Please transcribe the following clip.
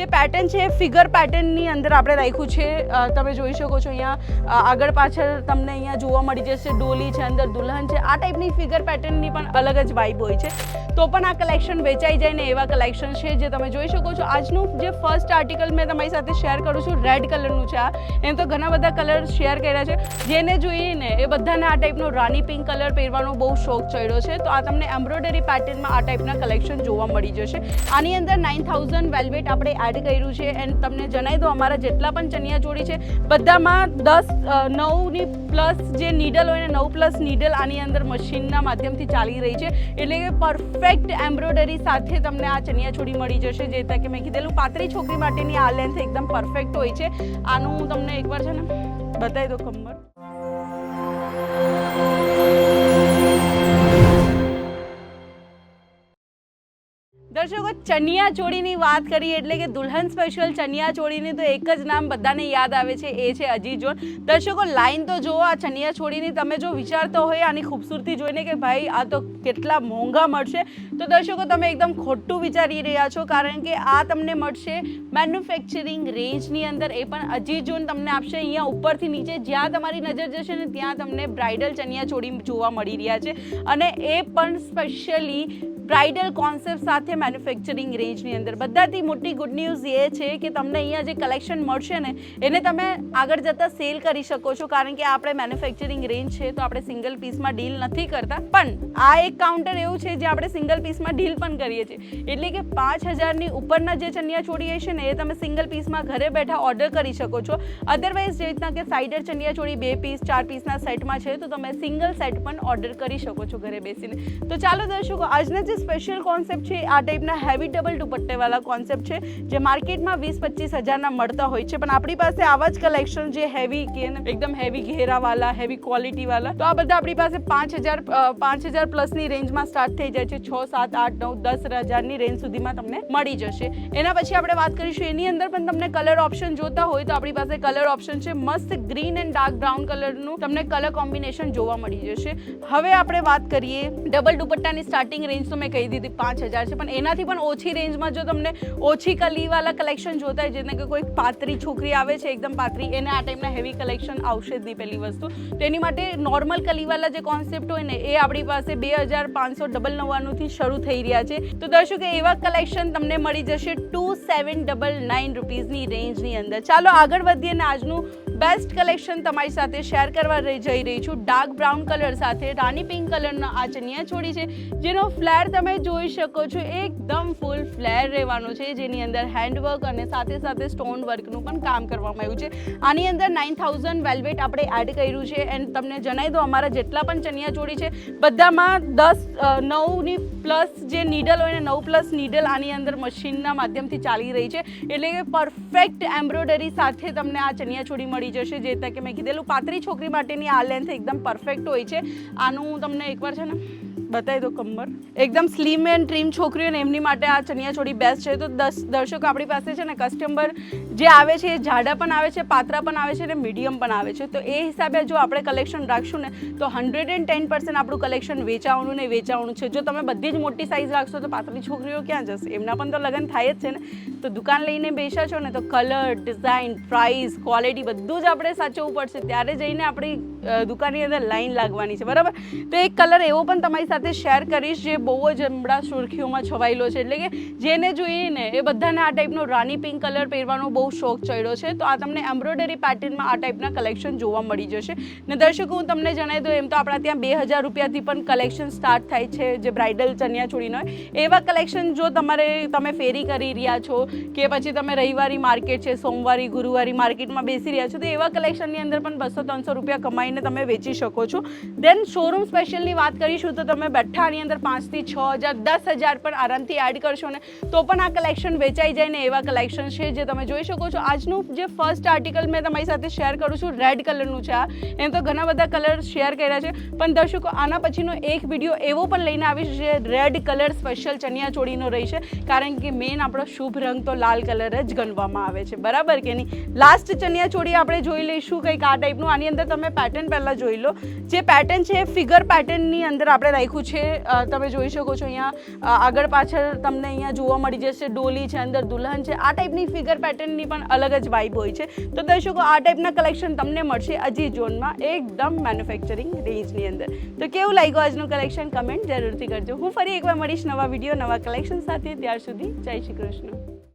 જે પેટર્ન છે એ ફિગર પેટર્નની અંદર આપણે રાખ્યું છે. તમે જોઈ શકો છો અહીંયા આગળ પાછળ તમને અહીંયા જોવા મળી જશે, ડોલી છે, અંદર દુલ્હન છે. આ ટાઈપની ફિગર પેટર્નની પણ અલગ જ વાઇબ હોય છે. તો પણ આ કલેક્શન વેચાઈ જાય ને એવા કલેક્શન છે જે તમે જોઈ શકો છો. આજનું જે ફર્સ્ટ આર્ટિકલ મેં તમારી સાથે શેર કરું છું રેડ કલરનું છે આ. એને તો ઘણા બધા કલર શેર કર્યા છે. જેને જોઈને એ બધાને આ ટાઈપનો રાની પિંક કલર પહેરવાનો બહુ શોખ ચડ્યો છે. તો આ તમને એમ્બ્રોઇડરી પેટર્નમાં આ ટાઈપના કલેક્શન જોવા મળી જશે. આની અંદર નાઇન થાઉઝન્ડ વેલ્વેટ આપણે એડ કર્યું છે એન્ડ તમને જણાવી દો અમારા જેટલા પણ ચણિયા ચોળી છે, બધામાં દસ નવની પ્લસ જે નીડલ હોય ને, નવ પ્લસ નીડલ આની અંદર મશીનના માધ્યમથી ચાલી રહી છે. એટલે કે પરફેક્ટ એમ્બ્રોઇડરી સાથે તમને આ ચણિયા ચોળી મળી જશે, જે કે મેં કીધેલું પાતળી છોકરી માટેની આ લેન્થ એકદમ પરફેક્ટ હોય છે. આનું હું તમને એકવાર છે ને બતાવી દો કમર દર્શકો ચણિયા ચોળીની વાત કરીએ એટલે કે દુલ્હન સ્પેશિયલ ચણિયા ચોળીની તો એક જ નામ બધાને યાદ આવે છે, એ છે અજીત જોન દર્શકો લાઈન તો જુઓ, આ ચણિયા ચોળીની તમે જો વિચારતો હોય આની ખૂબસૂરતી જોઈને કે ભાઈ, આ તો કેટલા મોંઘા મળશે. તો દર્શકો, તમે એકદમ ખોટું વિચારી રહ્યા છો, કારણ કે આ તમને મળશે મેન્યુફેક્ચરિંગ રેન્જની અંદર. એ પણ અજી જોન તમને આપશે. અહીંયા ઉપરથી નીચે જ્યાં તમારી નજર જશે ને ત્યાં તમને બ્રાઇડલ ચણિયા ચોળી જોવા મળી રહ્યા છે. અને એ પણ સ્પેશિયલી બ્રાઇડલ કોન્સેપ્ટ સાથે મેન્યુફેક્ચરિંગ રેન્જની અંદર. બધાથી મોટી ગુડ ન્યૂઝ એ છે કે તમને અહીંયા જે કલેક્શન મળશે ને, એને તમે આગળ જતાં સેલ કરી શકો છો. કારણ કે આપણે મેન્યુફેક્ચરિંગ રેન્જ છે, તો આપણે સિંગલ પીસમાં ડીલ નથી કરતા. પણ આ એક કાઉન્ટર એવું છે જે આપણે સિંગલ પીસમાં ડીલ પણ કરીએ છીએ. એટલે કે પાંચ હજારની ઉપરના જે ચણિયા ચોળી હશે ને, એ તમે સિંગલ પીસમાં ઘરે બેઠા ઓર્ડર કરી શકો છો. અદરવાઇઝ જે રીતના કે સાઇડર ચણિયા ચોળી બે પીસ ચાર પીસના સેટમાં છે, તો તમે સિંગલ સેટ પણ ઓર્ડર કરી શકો છો ઘરે બેસીને. તો ચાલો દર્શકો, આજના જે સ્પેશિયલ કોન્સેપ્ટ છે, આ ટાઈપના હેવી ડબલ દુપટ્ટેવાળા કોન્સેપ્ટ છે, જે માર્કેટમાં વીસ પચીસ હજારના મળતા હોય છે. પણ આપણી પાસે આવા જ કલેક્શન જે હેવી કે એકદમ હેવી ઘેરાવાળા હેવી ક્વોલિટીવાળા તો આ બધા આપણી પાસે પાંચ હજાર પાંચ હજાર પ્લસની રેન્જમાં સ્ટાર્ટ થઈ જાય છે. છ, સાત, આઠ, નવ, દસ હજારની રેન્જ સુધીમાં તમને મળી જશે. એના પછી આપણે વાત કરીશું, એની અંદર પણ તમને કલર ઓપ્શન જોતા હોય તો આપણી પાસે કલર ઓપ્શન છે, મસ્ત ગ્રીન એન્ડ ડાર્ક બ્રાઉન કલરનું તમને કલર કોમ્બિનેશન જોવા મળી જશે. હવે આપણે વાત કરીએ ડબલ દુપટ્ટાની સ્ટાર્ટિંગ રેન્જ તો મેં કહી દીધી પાંચ હજાર છે, પણ એનાથી પણ ઓછી રેન્જમાં જો તમને ઓછી કલીવાળા કલેક્શન જોતા હોય, જેને કે કોઈ પાતરી છોકરી આવે છે, એકદમ પાતરી એને આ ટાઈપના હેવી કલેક્શન આવશે જ નહીં પહેલી વસ્તુ. તો એની માટે નોર્મલ કલીવાળા જે કોન્સેપ્ટ હોય ને, એ આપણી પાસે બે હજાર પાંચસો ડબલ નવ્વાણુંથી શરૂ થઈ રહ્યા છે. તો દર્શકો, એવા કલેક્શન તમને મળી જશે ટુ સેવન ડબલ નાઇન રૂપીઝની રેન્જની અંદર. ચાલો આગળ વધીએ ને આજનું બેસ્ટ કલેક્શન તમારી સાથે શેર કરવા જઈ રહી છું. ડાર્ક બ્રાઉન કલર સાથે, રાની પિંક કલરનો આ ચનિયા છોડી છે, જેનો ફ્લેર તમે જોઈ શકો છો. એકદમ ફૂલ ફ્લેર રહેવાનો છે. જેની અંદર હેન્ડવર્ક અને સાથે સાથે સ્ટોન વર્કનું પણ કામ કરવામાં આવ્યું છે. આની અંદર નાઇન થાઉઝન્ડ વેલ્વેટ આપણે એડ કર્યું છે. એન્ડ તમને જણાવી દો અમારા જેટલા પણ ચનિયા ચોળી છે, બધામાં દસ નવની પ્લસ જે નીડલ હોય ને નવ પ્લસ નીડલ આની અંદર મશીનના માધ્યમથી ચાલી રહી છે. એટલે કે પરફેક્ટ એમ્બ્રોઇડરી સાથે તમને આ ચણિયાચોળી મળી જશે, જે રીતે મેં કીધેલું. પાતળી છોકરી માટેની આ લેન્થ એકદમ પરફેક્ટ હોય છે. આનું હું તમને એકવાર છે ને બતાવી દો કમર. એકદમ સ્લીમ એન્ડ ટ્રીમ છોકરીઓ ને એમની માટે આ ચણિયા ચોળી બેસ્ટ છે. તો દસ દર્શકો આપણી પાસે છે ને કસ્ટમર જે આવે છે, એ જાડા પણ આવે છે પાતરા પણ આવે છે ને મીડિયમ પણ આવે છે. તો એ હિસાબે જો આપણે કલેક્શન રાખશું ને, તો હંડ્રેડ એન્ડ ટેન પર્સન્ટ આપણું કલેક્શન વેચાવાનું ને વેચાવાનું છે. જો તમે બધી જ મોટી સાઇઝ રાખશો, તો પાતળી છોકરીઓ ક્યાં જશે? એમના પણ તો લગ્ન થાય જ છે ને. તો દુકાન લઈને બેસા છો ને, તો કલર ડિઝાઇન પ્રાઇસ ક્વોલિટી બધું જ આપણે સાચવવું પડશે. ત્યારે જઈને આપણી દુકાનની અંદર લાઈન લાગવાની છે, બરાબર? તો એક કલર એવો પણ તમારી સાથે શેર કરીશ જે બહુ જ હમણાં સુર્ખીઓમાં છવાયેલો છે. એટલે કે જેને જોઈને એ બધાને આ ટાઈપનો રાની પિંક કલર પહેરવાનો બહુ શોખ ચડ્યો છે, તો આ તમને એમ્બ્રોઇડરી પેટર્નમાં આ ટાઈપના કલેક્શન જોવા મળી જશે. ને દર્શકો, હું તમને જણાવી દઉં, એમ તો આપણા ત્યાં બે હજાર રૂપિયાથી પણ કલેક્શન સ્ટાર્ટ થાય છે, જે બ્રાઇડલ ચણિયા ચોળીનો એવા કલેક્શન જો તમારે, તમે ફેરી કરી રહ્યા છો કે પછી તમે રવિવારી માર્કેટ છે, સોમવારી, ગુરુવારી માર્કેટમાં બેસી રહ્યા છો, તો એવા કલેક્શનની અંદર પણ બસો ત્રણસો રૂપિયા કમાઈને તમે વેચી શકો છો. દેન શોરૂમ સ્પેશિયલની વાત કરીશું તો તમે બેઠાની અંદર પાંચથી છ હજાર, દસ હજાર પણ આરામથી એડ કરશો ને, તો પણ આ કલેક્શન વેચાઈ જાય ને એવા કલેક્શન છે જે તમે જોઈ શકો છો. આજનું જે ફર્સ્ટ આર્ટિકલ મેં તમારી સાથે શેર કરું છું રેડ કલરનું છે આ. એમ તો ઘણા બધા કલર શેર કર્યા છે, પણ દર્શકો, આના પછીનો એક વીડિયો એવો પણ લઈને આવીશ જે રેડ કલર સ્પેશિયલ ચણિયા ચોળીનો રહેશે, કારણ કે મેન આપણો શુભ રંગ તો લાલ કલર જ ગણવામાં આવે છે. બરાબર કે નહીં? લાસ્ટ ચણિયા ચોળી આપણે જોઈ લઈશું કંઈક આ ટાઈપનું આની અંદર તમે પેટર્ન પેટર્ન પહેલાં જોઈ લો. જે પેટર્ન છે એ ફિગર પેટર્નની અંદર આપણે રાખ્યું છે. તમે જોઈ શકો છો અહીંયા આગળ પાછળ તમને અહીંયા જોવા મળી જશે, ડોલી છે, અંદર દુલ્હન છે. આ ટાઈપની ફિગર પેટર્નની પણ અલગ જ વાઇબ હોય છે. તો દર્શકો, આ ટાઈપના કલેક્શન તમને મળશે અજી ઝોનમાં એકદમ મેન્યુફેક્ચરિંગ રેન્જની અંદર. તો કેવું લાગ્યું આજનું કલેક્શન કમેન્ટ જરૂરથી કરજો. હું ફરી એકવાર મળીશ નવા વીડિયો નવા કલેક્શન સાથે. ત્યાર સુધી જય શ્રી કૃષ્ણ.